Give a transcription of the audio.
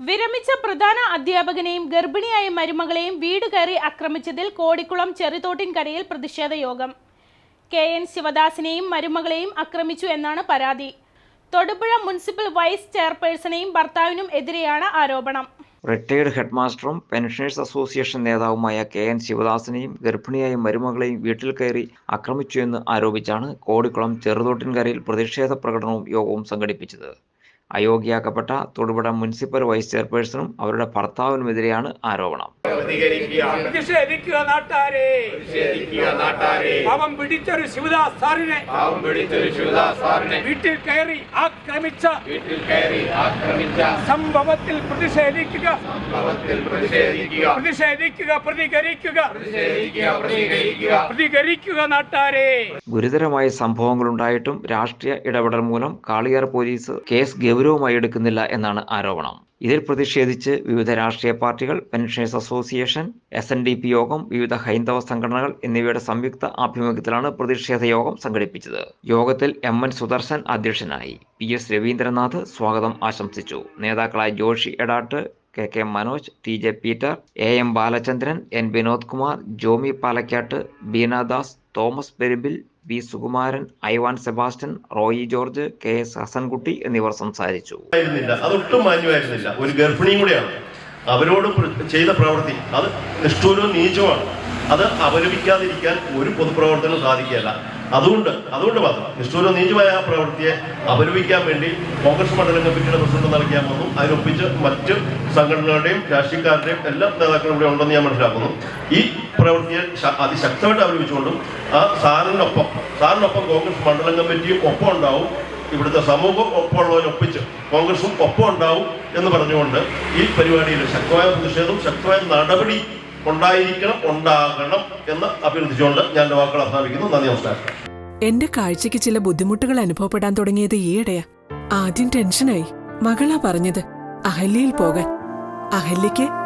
വിരമിച്ച പ്രധാന അധ്യാപകനെയും ഗർഭിണിയായ മരുമകളെയും വീട് കയറി ആക്രമിച്ചതിൽ കോടിക്കുളം ചെറുതോട്ടിൻകരയിൽ പ്രതിഷേധ യോഗം. കെ. എൻ. ശിവദാസിനെയും മരുമകളെയും ആക്രമിച്ചു എന്നാണ് പരാതി. തൊടുപുഴ മുനിസിപ്പൽ വൈസ് ചെയർപേഴ്സണെയും ഭർത്താവിനും എതിരെയാണ് ആരോപണം. റിട്ടയർഡ് ഹെഡ്മാസ്റ്ററും പെൻഷനേഴ്സ് അസോസിയേഷൻ നേതാവുമായ കെ. എൻ. ശിവദാസിനെയും ഗർഭിണിയായ മരുമകളെയും വീട്ടിൽ കയറി ആക്രമിച്ചു എന്ന് ആരോപിച്ചാണ് കോടിക്കുളം ചെറുതോട്ടിൻകരയിൽ പ്രതിഷേധ പ്രകടനവും യോഗവും സംഘടിപ്പിച്ചത്. അയോഗ്യയാക്കപ്പെട്ട തൊടുപുഴ മുനിസിപ്പൽ വൈസ് ചെയർപേഴ്സണും അവരുടെ ഭർത്താവിനുമെതിരെയാണ് ആരോപണം. പ്രതിഷേധിക്കുക. നാട്ടാരെ. പ്രതിഷേധിക്കുക നാട്ടാരെ. പാവം പിടിച്ചൊരു ശിവദാസ് സാറിനെ. പാവം പിടിച്ചൊരു ശിവദാസ് സാറിനെ. വീട്ടിൽ കയറി ആക്രമിച്ച. വീട്ടിൽ കയറി ആക്രമിച്ച. സംഭവത്തിൽ പ്രതിഷേധിക്കുക. സംഭവത്തിൽ പ്രതിഷേധിക്കുക. പ്രതിഷേധിക്കുക പ്രതികരിക്കുക. പ്രതിഷേധിക്കുക പ്രതികരിക്കുക. പ്രതികരിക്കുക നാട്ടാരെ. ഗുരുതരമായ സംഭവങ്ങളുണ്ടായിട്ടും രാഷ്ട്രീയ ഇടപെടൽ മൂലം കാളിയാർ പോലീസ് കേസ് ഗൗരവമായി എടുക്കുന്നില്ല എന്നാണ് ആരോപണം. ഇതിൽ പ്രതിഷേധിച്ച് വിവിധ രാഷ്ട്രീയ പാർട്ടികൾ pensioners association S N D P യോഗം വിവിധ ഹൈന്ദവ സംഘടനകൾ എന്നിവയുടെ സംയുക്ത ആഭിമുഖ്യത്തിലാണ് പ്രതിഷേധ യോഗം സംഘടിപ്പിച്ചത്. യോഗത്തിൽ എം എൻ സുദർശൻ അധ്യക്ഷനായി. പി എസ് രവീന്ദ്രനാഥ് സ്വാഗതം ആശംസിച്ചു. നേതാക്കളായ Joshi Edatt K K Manoj T J Peter A M Balachandran N Vinod Kumar Jomy Palakkattu Beenadas Thomas Perumpil V. Sukumaran Ivan Sebastian Roy George K. S. Hasankutty എന്നിവർ സംസാരിച്ചു. അതൊട്ടും മാന്യമായിരുന്നില്ല. ഒരു ഗർഭിണിയും കൂടിയാണ്. അവരോട് ചെയ്ത പ്രവൃത്തി അത് നിഷ്ഠൂരവും നീചമാണ് അത് അപലപിക്കാതിരിക്കാൻ ഒരു പൊതുപ്രവർത്തനം സാധിക്കുകയല്ല. അതുകൊണ്ട് അതുകൊണ്ട് മാത്രം നിഷ്ഠൂരവും നീചമായ ആ പ്രവൃത്തിയെ അപലപിക്കാൻ വേണ്ടി കോൺഗ്രസ് മണ്ഡലം കമ്മിറ്റിയുടെ പ്രസിഡന്റ് നൽകിയാൽ വന്നു അതിനൊപ്പിച്ച് മറ്റ് സംഘടനകളുടെയും രാഷ്ട്രീയക്കാരുടെയും എല്ലാ നേതാക്കളും ഇവിടെ ഉണ്ടെന്ന് ഞാൻ മനസ്സിലാക്കുന്നു. ഈ പ്രവൃത്തിയെ അതിശക്തമായിട്ട് അവലംബിച്ചുകൊണ്ടും ആ സാറിനൊപ്പം സാറിനൊപ്പം കോൺഗ്രസ് മണ്ഡലം കമ്മിറ്റിയും ഒപ്പം ഉണ്ടാവും. ഇവിടുത്തെ സമൂഹം ഒപ്പമുള്ളവരൊപ്പിച്ച് കോൺഗ്രസും ഒപ്പം ഉണ്ടാവും എന്ന് പറഞ്ഞുകൊണ്ട് ഈ പരിപാടിയിൽ ശക്തമായ പ്രതിഷേധം ശക്തമായ നടപടി ഉണ്ടായിരിക്കണം ഉണ്ടാകണം എന്ന് അഭ്യർത്ഥിച്ചുകൊണ്ട് ഞാൻ വാക്കുകൾ അവസാനിപ്പിക്കുന്നു. നന്ദി നമസ്കാരം. എന്റെ കാഴ്ചക്ക് ചില ബുദ്ധിമുട്ടുകൾ അനുഭവപ്പെടാൻ തുടങ്ങിയത് ഈയിടെയാ. ആദ്യം ടെൻഷനായി. മകളാ പറഞ്ഞത് അഹല്യയിൽ പോകാൻ. അഹല്യയ്ക്ക്